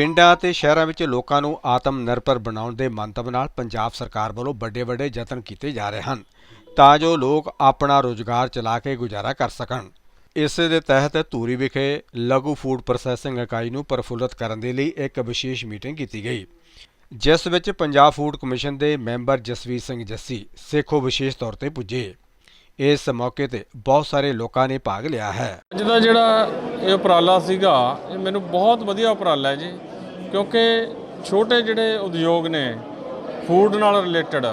ਪਿੰਡਾਂ ਅਤੇ ਸ਼ਹਿਰਾਂ ਵਿੱਚ ਲੋਕਾਂ ਨੂੰ ਆਤਮ ਨਿਰਭਰ ਬਣਾਉਣ ਦੇ ਮੰਤਵ ਨਾਲ ਪੰਜਾਬ ਸਰਕਾਰ ਵੱਲੋਂ ਵੱਡੇ-ਵੱਡੇ ਯਤਨ ਕੀਤੇ ਜਾ ਰਹੇ ਹਨ ਤਾਂ ਜੋ ਲੋਕ ਆਪਣਾ ਰੋਜ਼ਗਾਰ ਚਲਾ ਕੇ ਗੁਜ਼ਾਰਾ ਕਰ ਸਕਣ। ਇਸ ਦੇ ਤਹਿਤ ਧੂਰੀ ਵਿਖੇ ਲਘੂ ਫੂਡ ਪ੍ਰੋਸੈਸਿੰਗ ਇਕਾਈ ਨੂੰ ਪ੍ਰਫੁੱਲਤ ਕਰਨ ਦੇ ਲਈ ਇੱਕ ਵਿਸ਼ੇਸ਼ ਮੀਟਿੰਗ ਕੀਤੀ ਗਈ, ਜਿਸ ਵਿੱਚ ਪੰਜਾਬ ਫੂਡ ਕਮਿਸ਼ਨ ਦੇ ਮੈਂਬਰ ਜਸਵੀਰ ਸਿੰਘ ਜੱਸੀ, ਸੇਖੋ ਵਿਸ਼ੇਸ਼ ਤੌਰ ਤੇ ਪੁੱਜੇ। ਇਸ ਮੌਕੇ ਤੇ ਬਹੁਤ ਸਾਰੇ ਲੋਕਾਂ ਨੇ ਭਾਗ ਲਿਆ ਹੈ। ਅੱਜ ਦਾ ਜਿਹੜਾ ਇਹ ਉਪਰਾਲਾ ਸੀਗਾ, ਇਹ ਮੈਨੂੰ ਬਹੁਤ ਵਧੀਆ ਉਪਰਾਲਾ ਹੈ ਜੀ। ਕਿਉਂਕਿ ਛੋਟੇ ਜਿਹੜੇ ਉਦਯੋਗ ਨੇ ਫੂਡ ਨਾਲ ਰਿਲੇਟਡ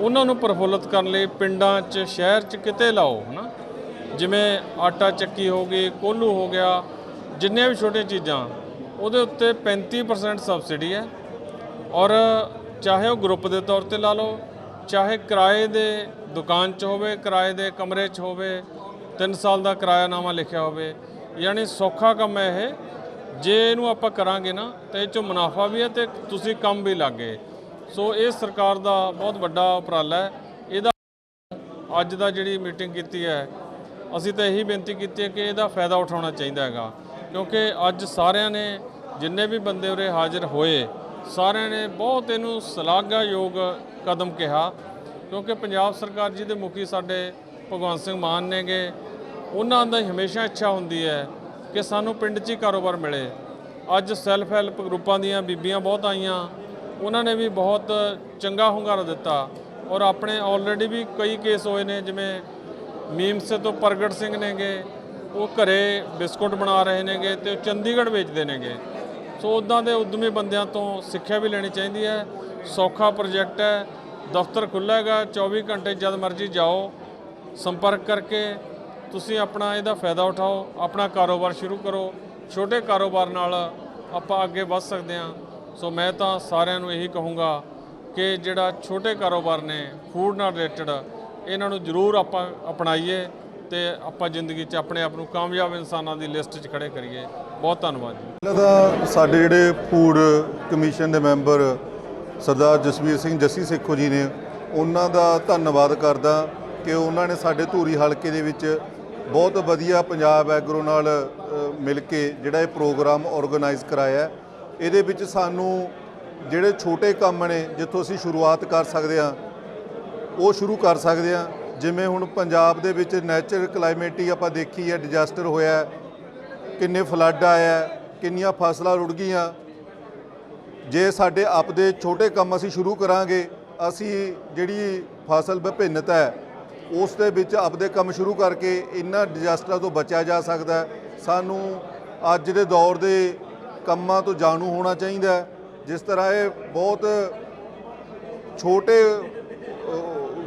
ਉਹਨਾਂ ਨੂੰ ਪ੍ਰਫੁੱਲਤ ਕਰਨ ਲਈ ਪਿੰਡਾਂ 'ਚ, ਸ਼ਹਿਰ 'ਚ ਕਿਤੇ ਲਾਓ, ਹਨਾ? ਜਿਵੇਂ ਆਟਾ ਚੱਕੀ ਹੋ ਗਈ, ਕੋਲੂ ਹੋ ਗਿਆ, ਜਿੰਨੀਆਂ ਵੀ ਛੋਟੀਆਂ ਚੀਜ਼ਾਂ, ਉਹਦੇ ਉੱਤੇ 35% ਸਬਸਿਡੀ ਹੈ। ਔਰ ਚਾਹੇ ਉਹ ਗਰੁੱਪ ਦੇ ਤੌਰ ਤੇ ਲਾ ਲਓ, ਚਾਹੇ ਕਿਰਾਏ ਦੇ ਦੁਕਾਨ 'ਚ ਹੋਵੇ, ਕਿਰਾਏ ਦੇ ਕਮਰੇ 'ਚ ਹੋਵੇ 3 ਸਾਲ ਦਾ ਕਿਰਾਇਆਨਾਮਾ ਲਿਖਿਆ ਹੋਵੇ, ਯਾਨੀ ਸੌਖਾ ਕੰਮ ਹੈ ਇਹ। ਜੇ ਇਹਨੂੰ ਆਪਾਂ ਕਰਾਂਗੇ ਨਾ, ਤਾਂ ਇਹ 'ਚੋਂ ਮੁਨਾਫਾ ਵੀ ਹੈ ਤੇ ਤੁਸੀਂ ਕੰਮ ਵੀ ਲੱਗੇ ਸੋ ਇਹ ਸਰਕਾਰ ਦਾ ਬਹੁਤ ਵੱਡਾ ਉਪਰਾਲਾ ਹੈ। ਇਹਦਾ ਅੱਜ ਦਾ ਜਿਹੜੀ ਮੀਟਿੰਗ ਕੀਤੀ ਹੈ, ਅਸੀਂ ਤਾਂ ਇਹੀ ਬੇਨਤੀ ਕੀਤੀ ਹੈ ਕਿ ਇਹਦਾ ਫਾਇਦਾ ਉਠਾਉਣਾ ਚਾਹੀਦਾ ਹੈਗਾ। ਕਿਉਂਕਿ ਅੱਜ ਸਾਰਿਆਂ ਨੇ, ਜਿੰਨੇ ਵੀ ਬੰਦੇ ਉਰੇ ਹਾਜ਼ਰ ਹੋਏ, ਸਾਰਿਆਂ ਨੇ ਬਹੁਤ ਇਹਨੂੰ ਸ਼ਲਾਘਾਯੋਗ ਕਦਮ ਕਿਹਾ। ਕਿਉਂਕਿ ਪੰਜਾਬ ਸਰਕਾਰ ਜੀ ਦੇ ਮੁਖੀ ਸਾਡੇ ਭਗਵੰਤ ਸਿੰਘ ਮਾਨ ਨੇਗੇ, ਉਹਨਾਂ ਦਾ ਹਮੇਸ਼ਾ ਇੱਛਾ ਹੁੰਦੀ ਹੈ ਕਿ ਸਾਨੂੰ ਪਿੰਡ 'ਚ ਹੀ ਕਾਰੋਬਾਰ ਮਿਲੇ। ਅੱਜ ਸੈਲਫ ਹੈਲਪ ਗਰੁੱਪਾਂ ਦੀਆਂ ਬੀਬੀਆਂ ਬਹੁਤ ਆਈਆਂ। ਉਹਨਾਂ ਨੇ ਵੀ ਬਹੁਤ ਚੰਗਾ ਹੁੰਗਾਰਾ ਦਿੱਤਾ ਔਰ ਆਪਣੇ ਆਲਰੇਡੀ ਵੀ ਕਈ ਕੇਸ ਹੋਏ ਨੇ, ਜਿਵੇਂ ਮੀਮਸੇ ਤੋਂ ਪ੍ਰਗਟ ਸਿੰਘ ਨੇਗੇ, ਉਹ ਘਰੇ ਬਿਸਕੁਟ ਬਣਾ ਰਹੇ ਨੇਗੇ ਤੇ ਚੰਡੀਗੜ੍ਹ ਵੇਚਦੇ ਨੇਗੇ। ਸੋ ਉਦਾਂ ਦੇ ਉਦਮੀ ਬੰਦਿਆਂ ਤੋਂ ਸਿੱਖਿਆ ਵੀ ਲੈਣੀ ਚਾਹੀਦੀ ਹੈ। ਸੌਖਾ ਪ੍ਰੋਜੈਕਟ ਹੈ, ਦਫ਼ਤਰ ਖੁੱਲ੍ਹਾ ਹੈਗਾ 24 ਘੰਟੇ ਜਦ ਮਰਜ਼ੀ ਜਾਓ, ਸੰਪਰਕ ਕਰਕੇ ਤੁਸੀਂ ਆਪਣਾ ਇਹਦਾ ਫਾਇਦਾ ਉਠਾਓ, ਆਪਣਾ ਕਾਰੋਬਾਰ ਸ਼ੁਰੂ ਕਰੋ। ਛੋਟੇ ਕਾਰੋਬਾਰ ਨਾਲ ਆਪਾਂ ਅੱਗੇ ਵੱਧ ਸਕਦੇ ਹਾਂ। ਸੋ ਮੈਂ ਤਾਂ ਸਾਰਿਆਂ ਨੂੰ ਇਹੀ ਕਹੂੰਗਾ ਕਿ ਜਿਹੜਾ ਛੋਟੇ ਕਾਰੋਬਾਰ ਨੇ ਫੂਡ ਨਾਲ ਰਿਲੇਟਡ ਇਹਨਾਂ ਨੂੰ ਜ਼ਰੂਰ ਆਪਾਂ ਅਪਣਾਈਏ ਤੇ ਆਪਾਂ ਜ਼ਿੰਦਗੀ 'ਚ ਆਪਣੇ ਆਪ ਨੂੰ ਕਾਮਯਾਬ ਇਨਸਾਨਾਂ ਦੀ ਲਿਸਟ 'ਚ ਖੜੇ ਕਰੀਏ। ਬਹੁਤ ਧੰਨਵਾਦ ਜੀ। ਪਹਿਲਾਂ ਤਾਂ ਸਾਡੇ ਜਿਹੜੇ ਫੂਡ ਕਮਿਸ਼ਨ ਦੇ ਮੈਂਬਰ ਸਰਦਾਰ ਜਸਵੀਰ ਸਿੰਘ ਜੱਸੀ ਸੇਖੋ ਜੀ ਨੇ, ਉਹਨਾਂ ਦਾ ਧੰਨਵਾਦ ਕਰਦਾ ਕਿ ਉਹਨਾਂ ਨੇ ਸਾਡੇ ਧੂਰੀ ਹਲਕੇ ਦੇ ਵਿੱਚ ਬਹੁਤ ਵਧੀਆ ਪੰਜਾਬ ਐਗਰੋ ਨਾਲ ਮਿਲ ਕੇ ਜਿਹੜਾ ਇਹ ਪ੍ਰੋਗਰਾਮ ਆਰਗੇਨਾਈਜ਼ ਕਰਾਇਆ ਇਹਦੇ ਵਿੱਚ ਸਾਨੂੰ ਜਿਹੜੇ ਛੋਟੇ ਕੰਮ ਨੇ, ਜਿੱਥੋਂ ਅਸੀਂ ਸ਼ੁਰੂਆਤ ਕਰ ਸਕਦੇ ਹਾਂ, ਉਹ ਸ਼ੁਰੂ ਕਰ ਸਕਦੇ ਹਾਂ। ਜਿਵੇਂ ਹੁਣ ਪੰਜਾਬ ਦੇ ਵਿੱਚ ਨੈਚੁਰਲ ਕਲਾਈਮੇਟ ਹੀ ਆਪਾਂ ਦੇਖੀ ਹੈ ਡਿਜ਼ਾਸਟਰ ਹੋਇਆ ਕਿੰਨੇ ਫਲੱਡ ਆਇਆ ਕਿੰਨੀਆਂ ਫਸਲਾਂ ਰੁੜ ਗਈਆਂ। ਜੇ ਸਾਡੇ ਆਪਦੇ ਛੋਟੇ ਕੰਮ ਅਸੀਂ ਸ਼ੁਰੂ ਕਰਾਂਗੇ, ਅਸੀਂ ਜਿਹੜੀ ਫਸਲ ਵਿਭਿੰਨਤਾ ਹੈ ਉਸ ਦੇ ਵਿੱਚ ਆਪਦੇ ਕੰਮ ਸ਼ੁਰੂ ਕਰਕੇ ਇਹਨਾਂ ਡਿਜ਼ਾਸਟਰਾਂ ਤੋਂ ਬਚਿਆ ਜਾ ਸਕਦਾ ਸਾਨੂੰ ਅੱਜ ਦੇ ਦੌਰ ਦੇ ਕੰਮਾਂ ਤੋਂ ਜਾਣੂ ਹੋਣਾ ਚਾਹੀਦਾ ਜਿਸ ਤਰ੍ਹਾਂ ਇਹ ਬਹੁਤ ਛੋਟੇ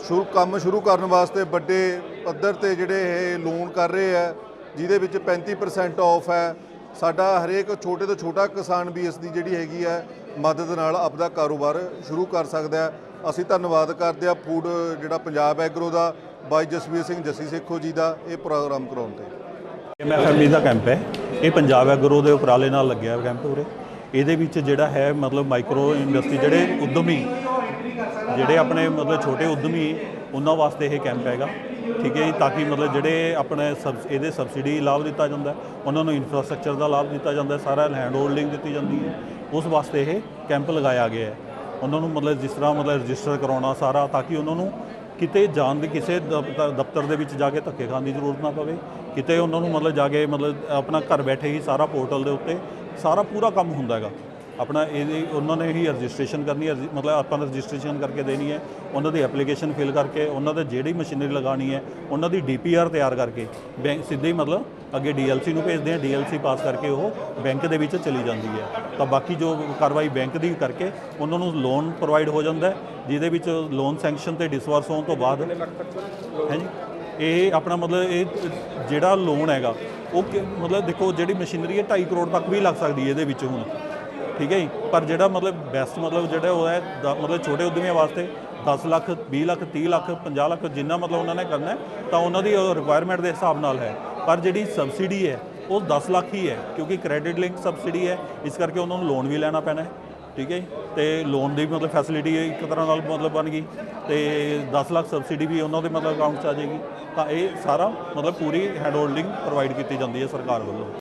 ਸ਼ੁਰੂ, ਕੰਮ ਸ਼ੁਰੂ ਕਰਨ ਵਾਸਤੇ ਵੱਡੇ ਪੱਧਰ ਤੇ ਜਿਹੜੇ ਇਹ ਲੋਨ ਕਰ ਰਹੇ ਆ ਜਿਹਦੇ ਵਿੱਚ 35% ਆਫ ਹੈ। ਸਾਡਾ ਹਰੇਕ ਛੋਟੇ ਤੋਂ ਛੋਟਾ ਕਿਸਾਨ ਵੀ ਇਸ ਦੀ ਜਿਹੜੀ ਹੈਗੀ ਹੈ, ਮਦਦ ਨਾਲ ਆਪਦਾ ਕਾਰੋਬਾਰ ਸ਼ੁਰੂ ਕਰ ਸਕਦਾ ਹੈ। ਅਸੀਂ ਧੰਨਵਾਦ ਕਰਦੇ ਆ ਫੂਡ ਜਿਹੜਾ ਪੰਜਾਬ ਐਗਰੋ ਦਾ, ਬਾਈ ਜਸਵੀਰ ਸਿੰਘ, ਜੱਸੀ ਸੇਖੋ ਜੀ ਦਾ, ਇਹ ਪ੍ਰੋਗਰਾਮ ਕਰਾਉਣ ਤੇ। ਐਮਐਫਐਮਈ ਦਾ ਕੈਂਪ ਹੈ। ਇਹ ਪੰਜਾਬ ਐਗਰੋ ਦੇ ਉਪਰਾਲੇ ਨਾਲ ਲੱਗਿਆ ਹੋਇਆ ਕੈਂਪ ਉਰੇ। ਇਹਦੇ ਵਿੱਚ ਜਿਹੜਾ ਹੈ, ਮਤਲਬ ਮਾਈਕਰੋ ਇੰਡਸਟਰੀ ਜਿਹੜੇ ਉਦਮੀ, ਜਿਹੜੇ ਆਪਣੇ ਮਤਲਬ ਛੋਟੇ ਉਦਮੀ, ਉਹਨਾਂ ਵਾਸਤੇ ਇਹ ਕੈਂਪ ਹੈਗਾ। ਠੀਕ ਹੈ ਜੀ, ਤਾਂ ਕਿ ਮਤਲਬ ਜਿਹੜੇ ਆਪਣੇ ਸਬਸ ਇਹਦੇ ਸਬਸਿਡੀ ਲਾਭ ਦਿੱਤਾ ਜਾਂਦਾ ਉਹਨਾਂ ਨੂੰ ਇਨਫਰਾਸਟ੍ਰਕਚਰ ਦਾ ਲਾਭ ਦਿੱਤਾ ਜਾਂਦਾ ਸਾਰਾ ਲੈਂਡ ਹੋਲਡਿੰਗ ਦਿੱਤੀ ਜਾਂਦੀ ਹੈ। ਉਸ ਵਾਸਤੇ ਇਹ ਕੈਂਪ ਲਗਾਇਆ ਗਿਆ ਹੈ। ਉਹਨਾਂ ਨੂੰ ਮਤਲਬ ਜਿਸ ਤਰ੍ਹਾਂ ਮਤਲਬ ਰਜਿਸਟਰ ਕਰਾਉਣਾ ਸਾਰਾ ਤਾਂ ਕਿ ਉਹਨਾਂ ਨੂੰ ਕਿਤੇ ਜਾਣ ਦੀ ਕਿਸੇ ਦਫ਼ਤਰ ਦਫ਼ਤਰ ਦੇ ਵਿੱਚ ਜਾ ਕੇ ਧੱਕੇ ਖਾਣ ਦੀ ਜ਼ਰੂਰਤ ਨਾ ਪਵੇ। ਕਿਤੇ ਉਹਨਾਂ ਨੂੰ ਮਤਲਬ ਜਾ ਕੇ ਮਤਲਬ ਆਪਣਾ ਘਰ ਬੈਠੇ ਹੀ ਸਾਰਾ ਪੋਰਟਲ ਦੇ ਉੱਤੇ ਸਾਰਾ ਪੂਰਾ ਕੰਮ ਹੁੰਦਾ ਹੈਗਾ। ਆਪਣਾ ਇਹਦੀ ਉਹਨਾਂ ਨੇ ਹੀ ਰਜਿਸਟ੍ਰੇਸ਼ਨ ਕਰਨੀ ਹੈ ਮਤਲਬ ਆਪਾਂ ਨੇ ਰਜਿਸਟ੍ਰੇਸ਼ਨ ਕਰਕੇ ਦੇਣੀ ਹੈ, ਉਹਨਾਂ ਦੀ ਐਪਲੀਕੇਸ਼ਨ ਫਿਲ ਕਰਕੇ, ਉਹਨਾਂ ਦੇ ਜਿਹੜੀ ਮਸ਼ੀਨਰੀ ਲਗਾਣੀ ਹੈ, ਉਹਨਾਂ ਦੀ ਡੀਪੀਆਰ ਤਿਆਰ ਕਰਕੇ, ਬੈਂਕ ਸਿੱਧੇ ਹੀ ਮਤਲਬ ਅੱਗੇ ਡੀਐਲਸੀ ਨੂੰ ਭੇਜਦੇ ਆ, ਡੀਐਲਸੀ ਪਾਸ ਕਰਕੇ ਉਹ ਬੈਂਕ ਦੇ ਵਿੱਚ ਚਲੀ ਜਾਂਦੀ ਹੈ। ਤਾਂ ਬਾਕੀ ਜੋ ਕਾਰਵਾਈ ਬੈਂਕ ਦੀ ਕਰਕੇ ਉਹਨਾਂ ਨੂੰ ਲੋਨ ਪ੍ਰੋਵਾਈਡ ਹੋ ਜਾਂਦਾ ਜਿਹਦੇ ਵਿੱਚ ਲੋਨ ਸੈਂਕਸ਼ਨ ਤੇ ਡਿਸਵਰਸ ਹੋਣ ਤੋਂ ਬਾਅਦ ਹੈ ਜੀ? ਇਹ ਆਪਣਾ ਮਤਲਬ ਇਹ ਜਿਹੜਾ ਲੋਨ ਹੈਗਾ, ਉਹ ਕਿ- ਮਤਲਬ ਦੇਖੋ ਜਿਹੜੀ ਮਸ਼ੀਨਰੀ ਹੈ 2.5 ਕਰੋੜ ਤੱਕ ਵੀ ਲੱਗ ਸਕਦੀ ਹੈ ਇਹਦੇ ਵਿੱਚ ਹੁਣ। ਠੀਕ ਹੈ ਜੀ ਪਰ ਜਿਹੜਾ ਮਤਲਬ ਬੈਸਟ ਮਤਲਬ ਜਿਹੜਾ ਉਹ ਹੈ ਦ- ਮਤਲਬ ਛੋਟੇ ਉਦਮੀਆਂ ਵਾਸਤੇ 10 ਲੱਖ 20 ਲੱਖ 30 ਲੱਖ 50 ਲੱਖ ਜਿੰਨਾ ਮਤਲਬ ਉਹਨਾਂ ਨੇ ਕਰਨਾ ਹੈ, ਤਾਂ ਉਹਨਾਂ ਦੀ ਰਿਕੁਆਇਰਮੈਂਟ ਦੇ ਹਿਸਾਬ ਨਾਲ ਹੈ। ਪਰ ਜਿਹੜੀ ਸਬਸਿਡੀ ਹੈ ਉਹ 10 ਲੱਖ ਹੀ ਹੈ ਕਿਉਂਕਿ ਕ੍ਰੈਡਿਟ ਲਿੰਕ ਸਬਸਿਡੀ ਹੈ ਇਸ ਕਰਕੇ ਉਹਨਾਂ ਨੂੰ ਲੋਨ ਵੀ ਲੈਣਾ ਪੈਣਾ ਹੈ ਠੀਕ ਹੈ ਜੀ ਤੇ ਲੋਨ ਦੀ ਮਤਲਬ ਫੈਸਿਲਿਟੀ ਇੱਕ ਤਰ੍ਹਾਂ ਨਾਲ ਮਤਲਬ ਬਣ ਗਈ ਤੇ 10 ਲੱਖ ਸਬਸਿਡੀ ਵੀ ਉਹਨਾਂ ਦੇ ਮਤਲਬ ਅਕਾਊਂਟ 'ਚ ਆ ਜਾਏਗੀ ਤਾਂ ਇਹ ਸਾਰਾ ਮਤਲਬ ਪੂਰੀ ਹੈਂਡ ਹੋਲਡਿੰਗ ਪ੍ਰੋਵਾਈਡ ਕੀਤੀ ਜਾਂਦੀ ਹੈ ਸਰਕਾਰ ਵੱਲੋਂ।